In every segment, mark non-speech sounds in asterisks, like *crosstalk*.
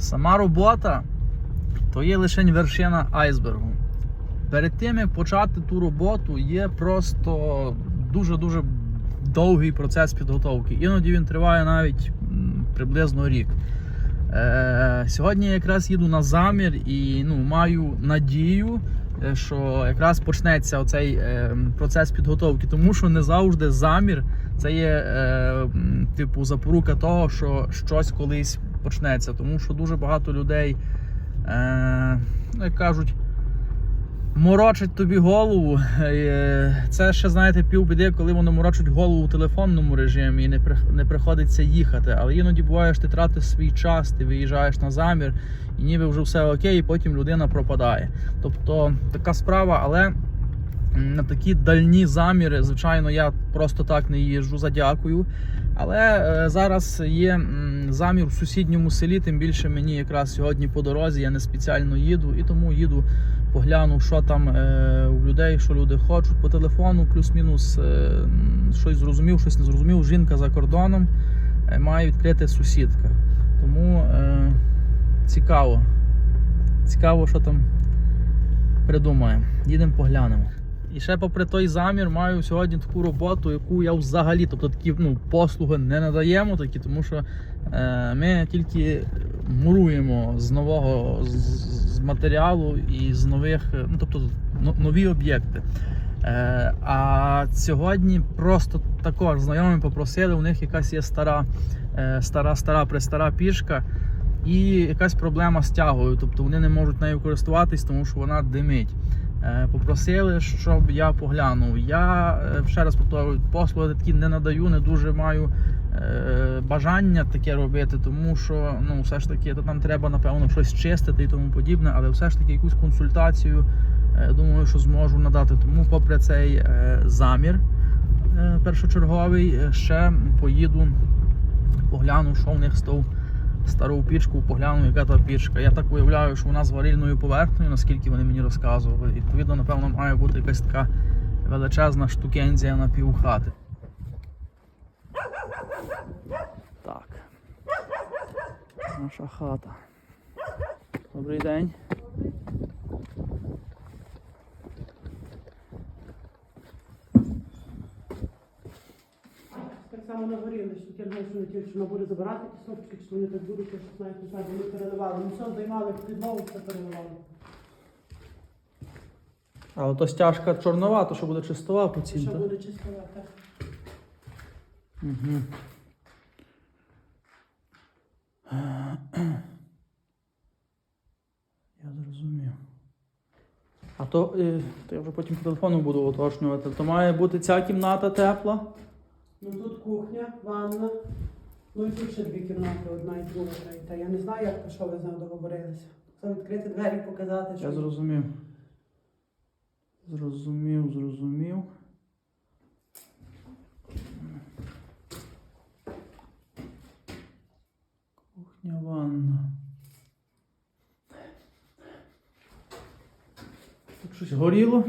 Сама робота то є лише вершина айсбергу. Перед тим, як почати ту роботу, є просто дуже-дуже довгий процес підготовки. Іноді він триває навіть приблизно рік. Е, сьогодні я якраз їду на замір і ну, маю надію, е, що якраз почнеться оцей е, процес підготовки, тому що не завжди замір це є е, типу запорука того, що щось колись почнеться. Тому що дуже багато людей, е, ну, як кажуть, морочить тобі голову. Е, Це ще, знаєте, півбіди, коли воно морочить голову в телефонному режимі і не, не приходиться їхати. Але іноді буває, що ти тратиш свій час, ти виїжджаєш на замір, і ніби вже все окей, і потім людина пропадає. Тобто така справа, але на такі дальні заміри, звичайно, я просто так не їжджу, задякую. Але е, зараз є замір в сусідньому селі, тим більше мені якраз сьогодні по дорозі, я не спеціально їду, і тому їду, погляну, що там е, у людей, що люди хочуть по телефону, плюс-мінус е, щось зрозумів, щось не зрозумів. Жінка за кордоном має відкрити сусідка. Тому цікаво. Цікаво, що там придумає. Їдемо поглянемо. І ще попри той замір маю сьогодні таку роботу, яку я взагалі, тобто такі ну, послуги не надаємо, такі, тому що е, ми тільки муруємо з нового з, з матеріалу і з нових, ну тобто но- нові об'єкти. Е, а сьогодні просто також знайомі попросили, у них якась є стара, е, стара, стара, престара пішка. І якась проблема з тягою, тобто вони не можуть нею користуватись, тому що вона димить. Е, Попросили, щоб я поглянув. Я е, ще раз повторюю, послуги такі не надаю, не дуже маю е, бажання таке робити, тому що ну, все ж таки то там треба, напевно, щось чистити і тому подібне, але все ж таки якусь консультацію думаю, що зможу надати. Тому, попри цей замір першочерговий, ще поїду, погляну, що в них з тов стару пічку, погляну, яка та пічка. Я так уявляю, що вона з варильною поверхнею, наскільки вони мені розказували. Відповідно, напевно, має бути якась така величезна штукензія на півхати. Так. Наша хата. Добрий день. Так само на горі, що я не тільки що вона буде забирати кісточки, чи вони так будуть, я щось навіть не знаю, бо ми переливали. Ми все займали підмову, все переливали. А ото стяжка чорнова, то що буде чистова по цім, Що так? буде чистова, так. Угу. Я зрозумів. А то, е, то я вже потім по телефону буду уточнювати. То має бути ця кімната тепла. Ну тут кухня, ванна, ну і тут ще дві кімнати, одна і друга, третя. Я не знаю, як то, що ви з ним договорилися. Це відкрити двері, показати, що Я зрозумів. Зрозумів, зрозумів. Кухня, ванна. Тут щось горіло?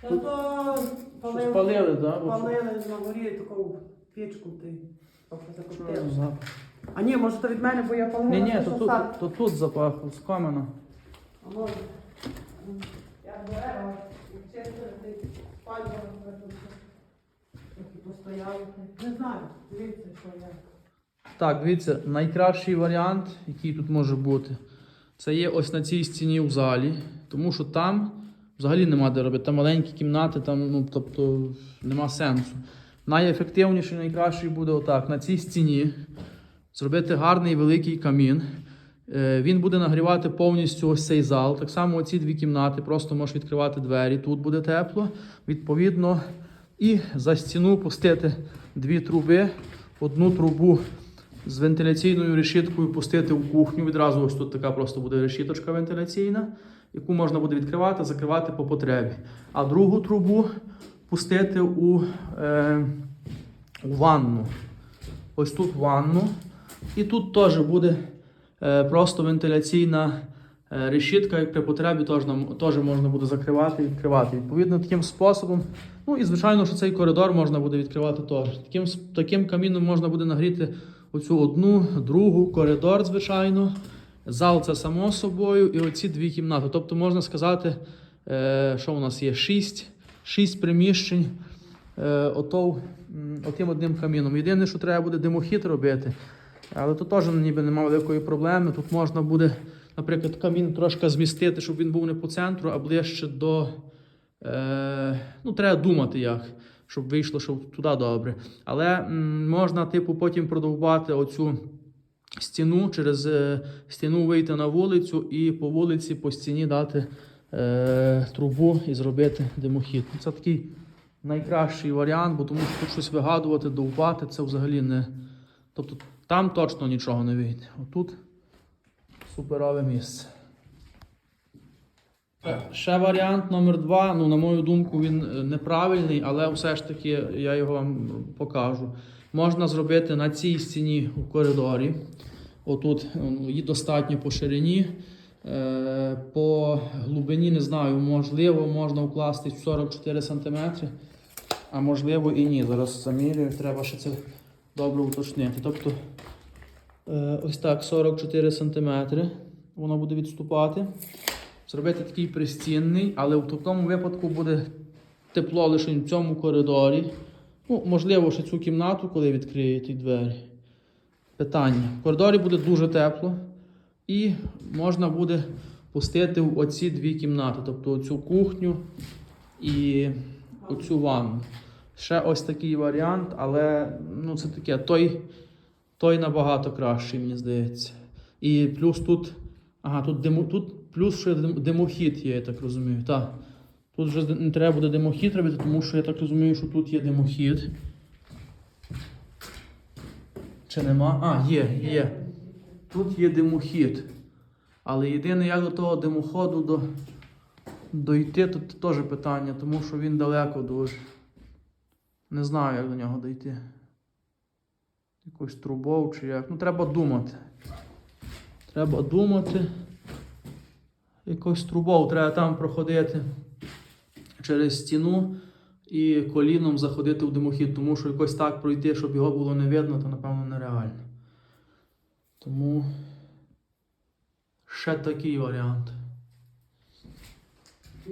Та то Щось палили, так? Бо Палили на горі таку пічку ти що за запах? А ні, може то від мене, бо я палила. Ні, ні, то тут, то тут запахло, з камена. А може. Я дерева, і чистили, ти трохи постояли. Не знаю, дивіться, що я. Так, дивіться, найкращий варіант, який тут може бути, це є ось на цій стіні в залі, тому що там взагалі нема де робити. Там маленькі кімнати, там, ну, тобто нема сенсу. Найефективніший, найкращий буде отак, на цій стіні зробити гарний великий камін. Е, Він буде нагрівати повністю ось цей зал. Так само оці дві кімнати, просто можеш відкривати двері, тут буде тепло. Відповідно, і за стіну пустити дві труби, одну трубу з вентиляційною решіткою пустити в кухню. Відразу ось тут така просто буде решіточка вентиляційна, яку можна буде відкривати, закривати по потребі. А другу трубу пустити у, е, у ванну. Ось тут ванну. І тут теж буде е, просто вентиляційна е, решітка, як при потребі теж, теж можна буде закривати і відкривати. Відповідно, таким способом. Ну і звичайно, що цей коридор можна буде відкривати теж. Таким, таким каміном можна буде нагріти оцю одну, другу, коридор, звичайно. Зал це само собою, і оці дві кімнати. Тобто можна сказати, е, що у нас є шість, шість приміщень е, ото, м, отим одним каміном. Єдине, що треба буде димохід робити. Але тут теж ніби немає великої проблеми. Тут можна буде, наприклад, камін трошки змістити, щоб він був не по центру, а ближче до. Е, ну, треба думати як, щоб вийшло, щоб туди добре. Але м, можна, типу, потім продовбати оцю стіну, через е, стіну вийти на вулицю і по вулиці, по стіні дати е, трубу і зробити димохід. Це такий найкращий варіант, бо тому що тут щось вигадувати, довбати, це взагалі не. Тобто там точно нічого не вийде. Отут суперове місце. Е, Ще варіант номер два. Ну, на мою думку, він е, неправильний, але все ж таки я його вам покажу. Можна зробити на цій стіні у коридорі. Отут ну, її достатньо по ширині. Е, По глибині не знаю, можливо, можна вкласти 44 см, а можливо і ні. Зараз замірюю, треба ще це добре уточнити. Тобто, е, ось так 44 см воно буде відступати. Зробити такий пристінний, але в такому випадку буде тепло лише в цьому коридорі. Ну, можливо, ще цю кімнату, коли відкриєте двері. Питання. В коридорі буде дуже тепло, і можна буде пустити в оці дві кімнати, тобто оцю кухню і оцю ванну. Ще ось такий варіант, але ну, це таке, той, той набагато кращий, мені здається. І плюс тут, ага, тут, димо, тут плюс ще димохід є, я так розумію. Так. Тут вже не треба буде димохід робити, тому що я так розумію, що тут є димохід. Чи нема? А, є, є. Тут є димохід. Але єдине, як до того димоходу до, дойти, тут теж питання, тому що він далеко дуже. Не знаю, як до нього дойти. Якось трубов чи як. Ну, треба думати. Треба думати. Якось трубов треба там проходити через стіну і коліном заходити в димохід, тому що якось так пройти, щоб його було не видно, то напевно нереально. Тому ще такий варіант.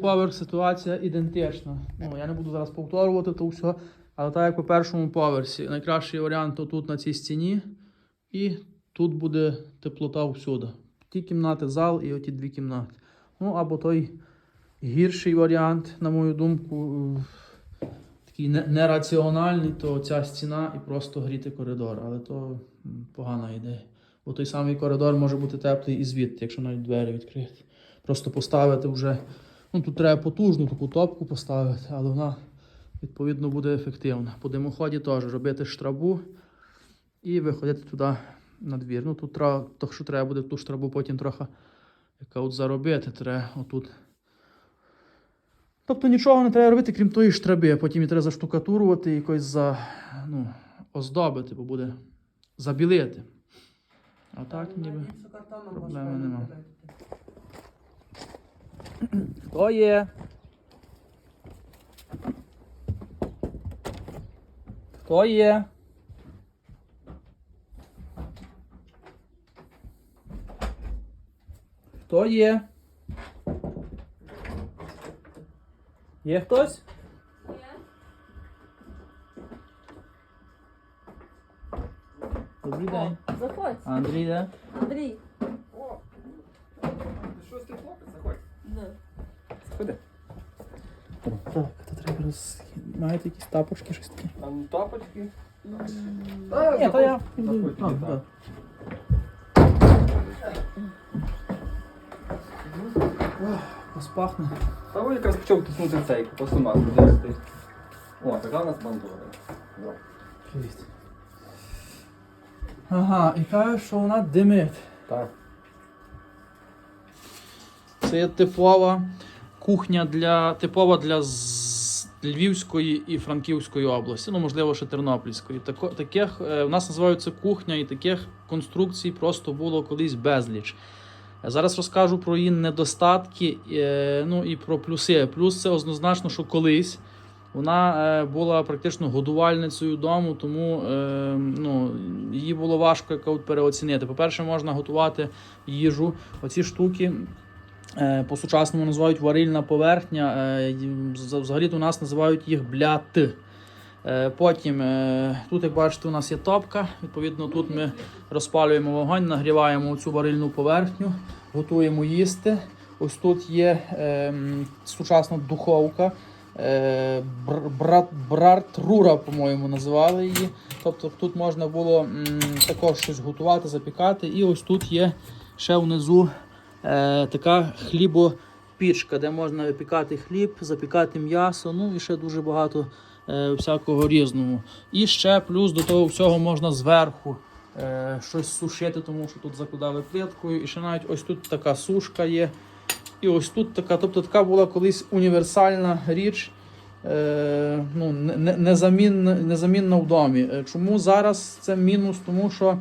Поверх ситуація ідентична. Ну, я не буду зараз повторювати то все, але так як по першому поверсі. Найкращий варіант тут на цій стіні, і тут буде теплота всюди. Ті кімнати, зал і оті дві кімнати. Ну або той гірший варіант, на мою думку, такий нераціональний, то ця стіна і просто гріти коридор. Але то погана ідея. Бо той самий коридор може бути теплий і звідти, якщо навіть двері відкрити. Просто поставити вже. Ну, тут треба потужну таку топку поставити, але вона відповідно буде ефективна. По димоході теж робити штрабу і виходити туди на двір. Ну тут треба, то, що треба буде ту штрабу потім трохи яка от заробити, треба отут. Тобто нічого не треба робити, крім тої штраби, а потім її треба заштукатурувати і якось за, ну, оздобити, бо буде забілити. А так ніби. проблеми нема. Хто є? Хто є? Хто є? Є хтось? Добрий день. Заходь, Андрій, де? Андрій. О! Ти щось ти хлопець? Заходь. Да. Заходи. Так, то треба роз... Маєте якісь тапочки, щось таке? А ну тапочки. Ні, то я. Заходь, А, іди, так. Ось пахне. Та ви якраз почав тиснути цей, ти? О, така у нас бандура. Ага, і каже, що вона димить. Так. Це є типова кухня для типова для з- Львівської і Франківської області, ну можливо, ще Тернопільської. Тако, таких е, в нас називаються кухня, і таких конструкцій просто було колись безліч. Зараз розкажу про її недостатки, е, ну і про плюси. Плюс це однозначно, що колись Вона е, була практично годувальницею дому, тому е, ну, її було важко переоцінити. По-перше, можна готувати їжу. Оці штуки е, по-сучасному називають варильна поверхня. Е, й- з- взагалі у нас називають їх бляти. Е, Потім е, тут, як бачите, у нас є топка. Відповідно, тут ми розпалюємо вогонь, нагріваємо цю варильну поверхню, готуємо їсти. Ось тут є е, сучасна духовка. Е, бр- брат, братрура, по-моєму, називали її. Тобто тут можна було м, також щось готувати, запікати. І ось тут є ще внизу е, така хлібопічка, де можна випікати хліб, запікати м'ясо, ну і ще дуже багато всякого різного. І ще плюс до того всього можна зверху е, щось сушити, тому що тут закладали плиткою. І ще навіть ось тут така сушка є. І ось тут така, тобто така була колись універсальна річ, е, ну, не- не- незамінна, незамінна в домі. Е, Чому зараз це мінус? Тому що,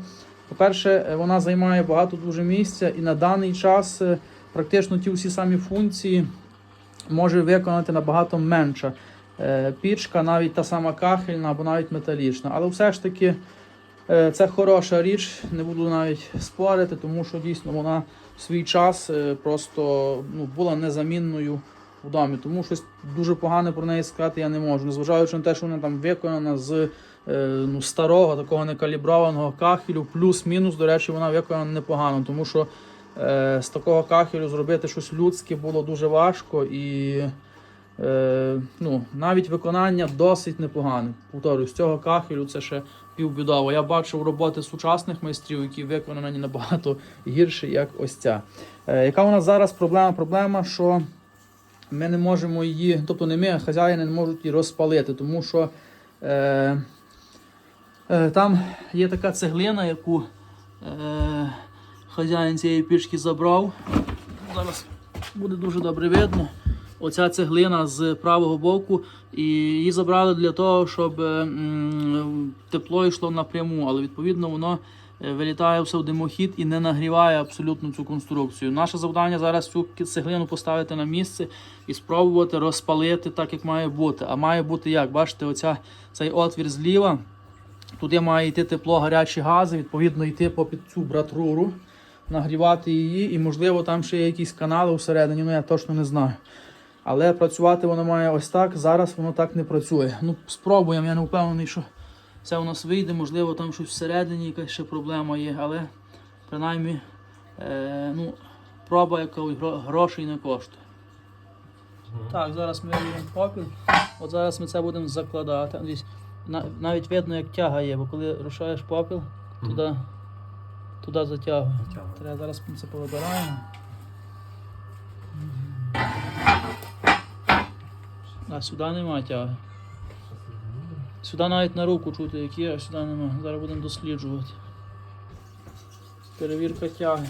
по-перше, е, вона займає багато дуже місця, і на даний час е, практично ті всі самі функції може виконати набагато менша е, пічка, навіть та сама кахельна або навіть металічна. Але все ж таки е, це хороша річ, не буду навіть спорити, тому що дійсно вона в свій час е, просто ну, була незамінною в домі. Тому щось дуже погане про неї сказати я не можу. Незважаючи на те, що вона там виконана з е, ну, старого, такого некаліброваного кахелю, плюс-мінус, до речі, вона виконана непогано, тому що е, з такого кахелю зробити щось людське було дуже важко і. Е, ну, навіть виконання досить непогане. Повторюю, з цього кахелю це ще півбідово. Я бачив роботи сучасних майстрів, які виконані набагато гірше, як ось ця. Е, яка у нас зараз проблема? Проблема, що ми не можемо її, тобто не ми, а хазяїни не можуть її розпалити, тому що е, е, там є така цеглина, яку е, хазяїн цієї пічки забрав. Зараз буде дуже добре видно. Оця цеглина з правого боку, і її забрали для того, щоб е, тепло йшло напряму, але відповідно воно е, вилітає все в димохід і не нагріває абсолютно цю конструкцію. Наше завдання зараз цю цеглину поставити на місце і спробувати розпалити так, як має бути. А має бути як? Бачите, оця, цей отвір зліва. Туди має йти тепло, гарячі гази, відповідно йти попід цю братруру, нагрівати її, і можливо там ще є якісь канали всередині, ну я точно не знаю. Але працювати воно має ось так. Зараз воно так не працює. Ну, спробуємо, я не впевнений, що це у нас вийде. Можливо, там щось всередині, якась ще проблема є, але принаймні е, ну, проба, яка грошей не коштує. Так, зараз ми віримо попіл. От зараз ми це будемо закладати. Дивись, навіть видно, як тяга є, бо коли рушаєш попіл, туди, туди затягує. Затягує. Треба зараз ми це повибираємо. А сюди немає тяги. Сюди навіть на руку чути, які а сюди немає. Зараз будемо досліджувати. Перевірка тяги.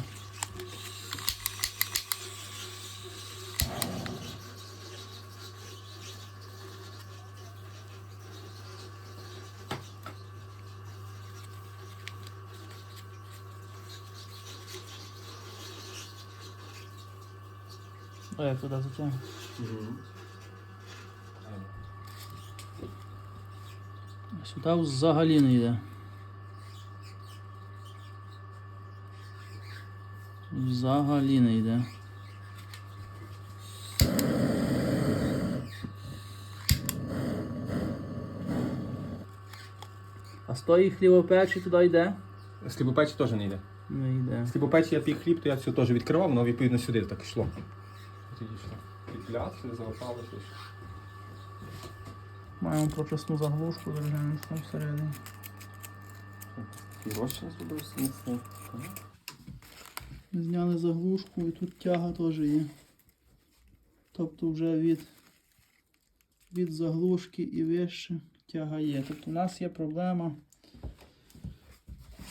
А як туди затягнути? Сюди взагалі не йде. Взагалі не йде. А з тої хлібопечі туди йде? З хлібопечі теж не йде. Не йде. З хлібопечі я пік хліб, то я все теж відкривав, воно відповідно сюди так йшло. Тоді йшло. Підпляцію, залишало щось. Маємо прописну заглушку, держаємо там всередині. Розчин. Зняли заглушку і тут тяга теж є. Тобто вже від, від заглушки і вище тяга є. Тобто у нас є проблема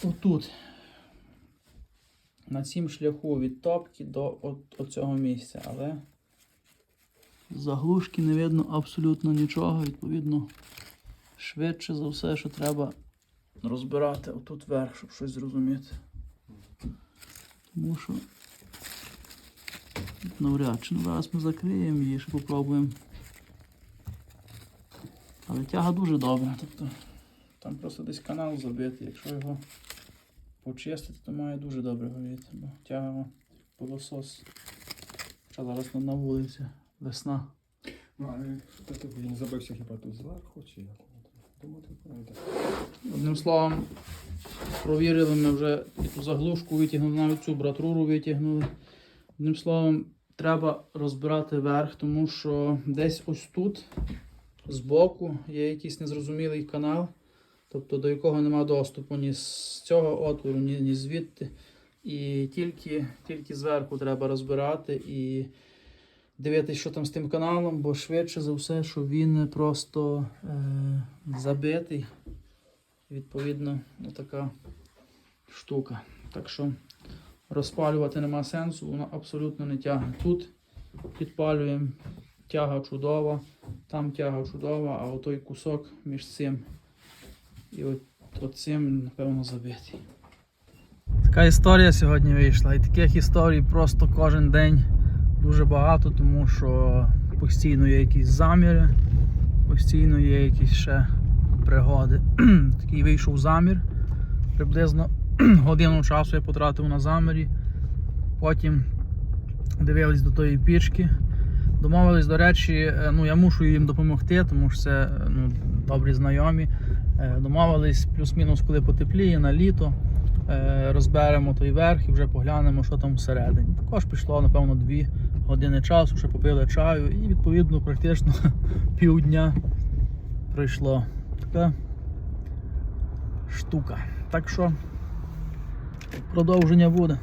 отут. На цім шляху від топки до от, от цього місця. Але заглушки не видно абсолютно нічого. Відповідно, швидше за все, що треба розбирати отут вверх, щоб щось зрозуміти. Тому що навряд чи зараз ми закриємо її, ще попробуємо Але тяга дуже добра. Тобто там просто десь канал забитий. Якщо його почистити, то має дуже добре горіти. Бо тяга пилосос. Що зараз на вулиці, весна. Ну, що ти він забився хіба тут зверху, чи як? Думаю, тут пройде. Одним словом, провірили ми вже і ту заглушку витягнули, навіть цю братруру витягнули. Одним словом, треба розбирати верх, тому що десь ось тут, збоку, є якийсь незрозумілий канал, тобто до якого нема доступу ні з цього отвору, ні, ні звідти. І тільки, тільки зверху треба розбирати і дивитися, що там з тим каналом, бо швидше за все, що він просто е, забитий. Відповідно, така штука. Так що розпалювати нема сенсу, воно абсолютно не тягне. Тут підпалюємо, тяга чудова, там тяга чудова, а отой кусок між цим і от, оцим, напевно, забитий. Така історія сьогодні вийшла. І таких історій просто кожен день дуже багато, тому що постійно є якісь заміри, постійно є якісь ще пригоди. *clears throat* Такий вийшов замір. Приблизно *clears throat* годину часу я потратив на замірі. Потім дивились до тої пічки. Домовились, до речі, е, ну я мушу їм допомогти, тому що це ну, добрі знайомі. Е, Домовились плюс-мінус, коли потепліє на літо. Е, Розберемо той верх і вже поглянемо, що там всередині. Також пішло, напевно, дві години часу, ще попили чаю, і відповідно практично *laughs* півдня пройшло. Така штука. Так що продовження буде.